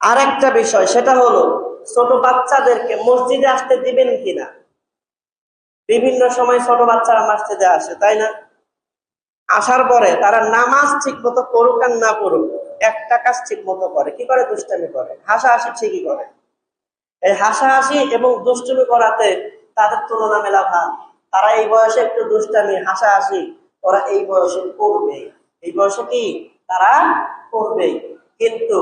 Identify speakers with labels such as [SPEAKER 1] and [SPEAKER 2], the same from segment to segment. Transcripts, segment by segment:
[SPEAKER 1] আরেকটা বিষয়, সেটা হলো, ছোট বাচ্চাদেরকে মসজিদে আসতে দিবেন কিনা? বিভিন্ন সময় ছোট বাচ্চারা মসজিদে আসে, তাই না? আসার পরে তারা নামাজ ঠিক মতো করুক আর না করুক একটা কাজ ঠিক মতো করে। কি করে? দুষ্টামি করে। হাসাহাসি ঠিকই করে। এই হাসাহাসি এবং দুষ্টুমি করাতে তাদের তুলনা মেলা ভাব তারা এই বয়সে একটু দুষ্টামি, হাসাহাসি, ওরা এই বয়সে করবে এই বয়সে কি? তারা করবে কিন্তু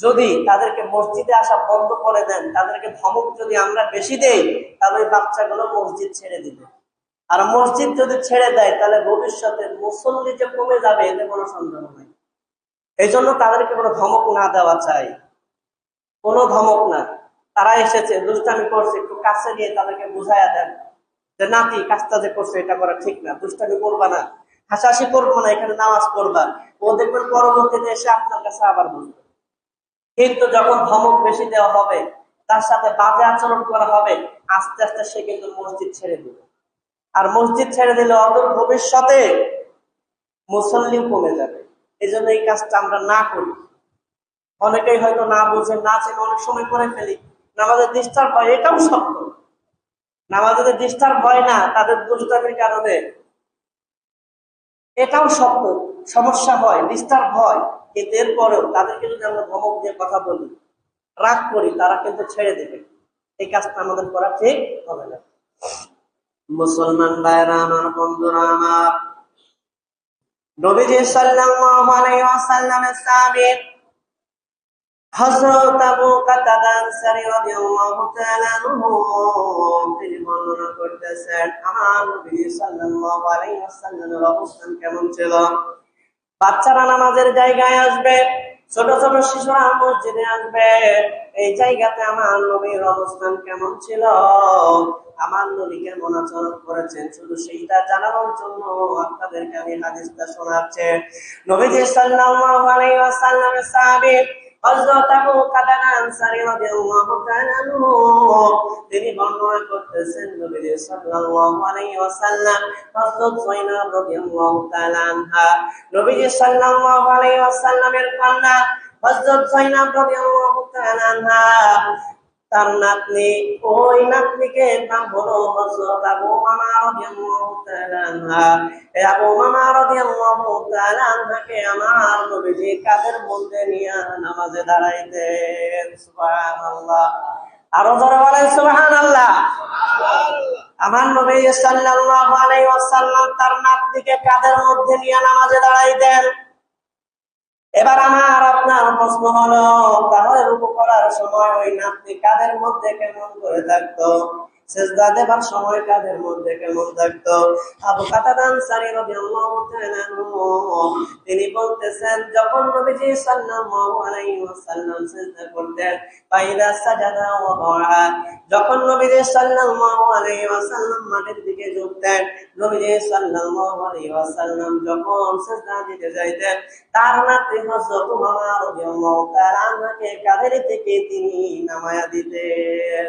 [SPEAKER 1] যদি তাদেরকে মসজিদে আসা বন্ধ করে দেন, তাদেরকে ধমক যদি আমরা বেশি দেই, তাহলে বাচ্চাগুলো মসজিদ ছেড়ে দিবে। আর মসজিদ যদি ছেড়ে দেয়, তাহলে ভবিষ্যতে মুসল্লি যে কমে যাবে, এতে কোনো সন্দেহ নেই। এই জন্য তাদেরকে কোনো ধমক না দেওয়া চাই। কোনো ধমক না। তারা এসেছে দুষ্টামি করছে, একটু কাছে নিয়ে তাদেরকে বুঝাইয়া দেন যে, নাতি, কাজটা যে করছে, এটা করা ঠিক না। দুষ্টামি করবা না। হাসাহাসি করব না, এখানে নামাজ পড়বা। ও দেখবেন পরবর্তীতে এসে আপনার কাছে আবার বলবে। কিন্তু যখন ধমক বেশি দেওয়া হবে, তার সাথে বাজে আচরণ করা হবে, আস্তে আস্তে সে কিন্তু মসজিদ ছেড়ে দিবে আর মসজিদ ছেড়ে দিলে অদূর ভবিষ্যতে মুসল্লিও কমে যাবে। এই জন্য এই কাজটা আমরা না করি। অনেকেই হয়তো না বুঝে, না চেনে, অনেক সময় করে ফেলি। নামাজের ডিস্টার্ব হয়, এটাও সত্য। নামাজের ডিস্টার্ব হয় না, তাদের দুষ্টামির কারণে। এটাও সত্য। সমস্যা হয় ডিস্টার্ব হয়। এরপরেও তাদেরকে যদি আমরা ধমক দিয়ে কথা বলি, রাগ করি, তারা কিন্তু ছেড়ে দেবে। এই কাজটা আমাদের করা ঠিক হবে না। মুসলমান ভাইরা আমার বন্ধুরা, আমার কেমন ছিল? বাচ্চারা নামাজের জায়গায় আসবে, ছোট ছোট শিশুরা মসজিদে আসবে। এই জায়গাতে আমার নবীর অবস্থান কেমন ছিল? আমার নবী কেমন আচরণ করেছেন? শুধু সেইটা জানানোর জন্য আপনাদেরকে আমি হাদিসটা শোনাচ্ছে। নবীজি সাল্লাল্লাহু আলাইহি ওয়াসাল্লামের সাহাবী হযরত আবু কাতাদা আনসারী রাদিয়াল্লাহু তাআলা আনহু, তিনি বর্ণনা করতেছেন নবী সাল্লাল্লাহু আলাইহি ওয়াসাল্লাম, হযরত যায়নাব রাদিয়াল্লাহু তাআলা আনহা। নবীজি সাল্লাল্লাহু আলাইহি ওয়াসাল্লামের কন্যা হযরত যায়নাব রাদিয়াল্লাহু তাআলা আনহা। তার নাতনি, ওই নাতনিকে নাম হলো হযরত আবু মামা রাদিয়াল্লাহু তাআলা এই আবু মামা রাদিয়াল্লাহু তাআলা আনহাকে আমার নবীজি কাদের মধ্যে নিয়ে নামাজে দাঁড়াইতেন? সুবহানাল্লাহ। আরও জোরে বলেন, সুবহানাল্লাহ। আমার নবী সাল্লাল্লাহু আলাইহি ওয়াসাল্লাম তার নাতনিকে কাদের মধ্যে নিয়ে নামাজে দাঁড়াইতেন? এবার আমার আপনার প্রশ্ন হলো, তাহলে রূপ করার সময় ওই নাতনি কাদের মধ্যে কেমন করে থাকতো? সেজদা দেবার সময় কাদের মধ্যে কেমন আবু রাদিয়াল্লাহু তাআলা তিনি বলতেছেন, যখন নবীজি সাল্লাল্লাহু আলাইহি ওয়াসাল্লাম সেজদা করতেন সাজাদা যখন নবীজি সাল্লাল্লাহু আলাইহি ওয়াসাল্লাম মাটির দিকে ঝুঁকতেন নবীজি সাল্লাল্লাহু আলাইহি ওয়াসাল্লাম যখন সেজদা দিতে যাইতেন, তার নাতি হযরত রাদিয়াল্লাহু তাআলা কাঁধের থেকে তিনি নামায়া দিতেন।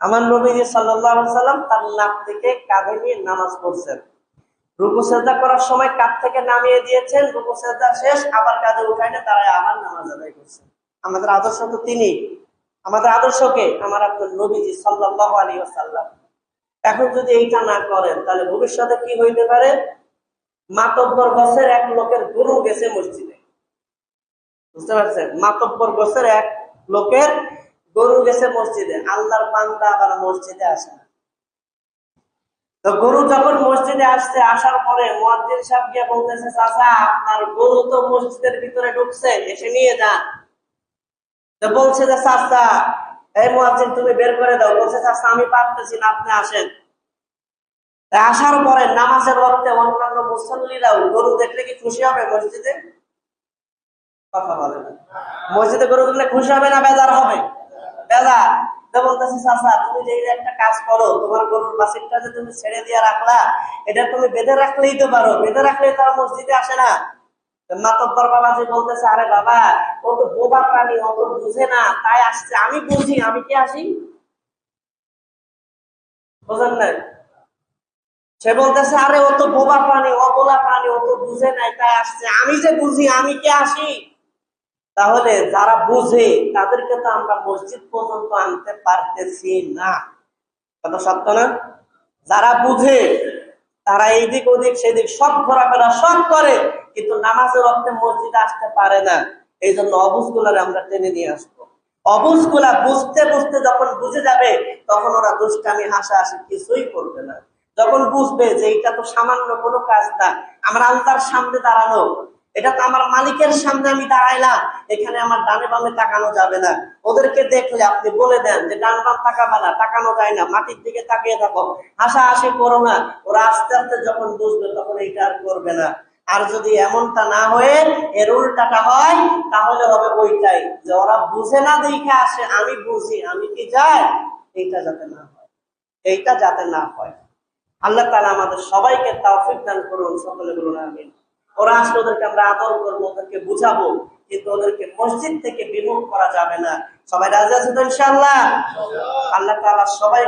[SPEAKER 1] আমার নবীজি আলাইহি সাল্লাম তার নাতনিকে কাঁধে নিয়ে নামাজ পড়ছেন। রুকু সেজদা করার সময় কাঁধ থেকে নামিয়ে দিয়েছেন, রুকু সেজদা শেষ, আবার কাঁধে উঠায় না তারা আবার নামাজ আদায় করছেন। আমাদের আদর্শ তো তিনি। আমাদের আদর্শকে আমার আপনার নবীজি সাল্লাল্লাহু আলাইহি ওয়াসাল্লাম। এখন যদি এইটা না করেন, তাহলে ভবিষ্যতে কি হইতে পারে? মাতব্বর বছর এক লোকের গরু গেছে মসজিদে। বুঝতে পারছেন? মাতব্বর বছর এক লোকের গরু গেছে মসজিদে, আল্লাহর বান্দা আবার মসজিদে আসে না। তো গরু যখন মসজিদে আসছে, আসার পরে মুয়াজ্জিন সাহেব গিয়ে বলতেছে, চাচা, আপনার গরু তো মসজিদের ভিতরে ঢুকছে, এসে নিয়ে যান। তো বলছে যে, চাচা, এই মুয়াজ্জিন, তুমি বের করে দাও। বলছে, চাচা, আমি পারতেছি না, আপনি আসেন। আসার পরে নামাজের ওয়াক্তে অন্যান্য মুসল্লিরাও গরু দেখলে কি খুশি হবে মসজিদে? কথা বলে না। মসজিদে গরু দেখলে খুশি হবে না, বেজার হবে? ছেড়ে দিয়ে রাখলা তুমি বেঁধে রাখলেই তো পারো, বেঁধে রাখলেই তারা মসজিদে আসে না। বুঝে না, তাই আসছে, আমি বুঝি, আমি কি আসি? বুঝেন নাই? সে বলতেছে, আরে ও তো বোবা প্রাণী, অবলা প্রাণী, ও তো বুঝে নাই, তাই আসছে, আমি যে বুঝি, আমি কে আসি? তাহলে যারা বুঝে, তাদেরকে তো আমরা মসজিদ পর্যন্ত আনতে পারতেছি না। কথা সত্য না? যারা বুঝে, তারা এইদিক ওদিক, সেদিক সব ঘোরাফেরা সব করে, কিন্তু নামাজের অর্থে মসজিদে আসতে পারে না। এই জন্য অবুজগুলারে আমরা টেনে নিয়ে আসব। অবুজগুলা বুঝতে বুঝতে যখন বুঝে যাবে, তখন ওরা দুষ্টামি, হাসাহাসি কিছুই করবে না। যখন বুঝবে যে এটা তো সামান্য কোনো কাজ না, আমরা আল্লাহর সামনে দাঁড়ানো এটা তো আমার মালিকের সামনে আমি দাঁড়াইলাম। এখানে আমার ডানে বামে তাকানো যাবে না। ওদেরকে দেখলে আপনি বলে দেন যে ডান বাম তাকাবে না, তাকানো যায় না, মাটির দিকে তাকিয়ে থাকো। হাসাহাসি করো না। ওরা আস্তে আস্তে যখন বুঝবে তখন এইটা আর করবে না। আর যদি এমনটা না হয়ে এর উল্টাটা হয়, তাহলে হবে ওইটাই যে ওরা বুঝে না দেখে আসে, আমি বুঝি, আমি কি যাই? এইটা যাতে না হয়। এইটা যাতে না হয়। আল্লাহ তালা আমাদের সবাইকে তাওফিক দান করুন, সকলে বলুন আমিন। ওরা আসলে ওদেরকে আমরা আদর করব ওদেরকে বুঝাবো কিন্তু ওদেরকে মসজিদ থেকে বিমুখ করা যাবে না। সবাই রাজি ইনশাল্লাহ আল্লাহ সবাই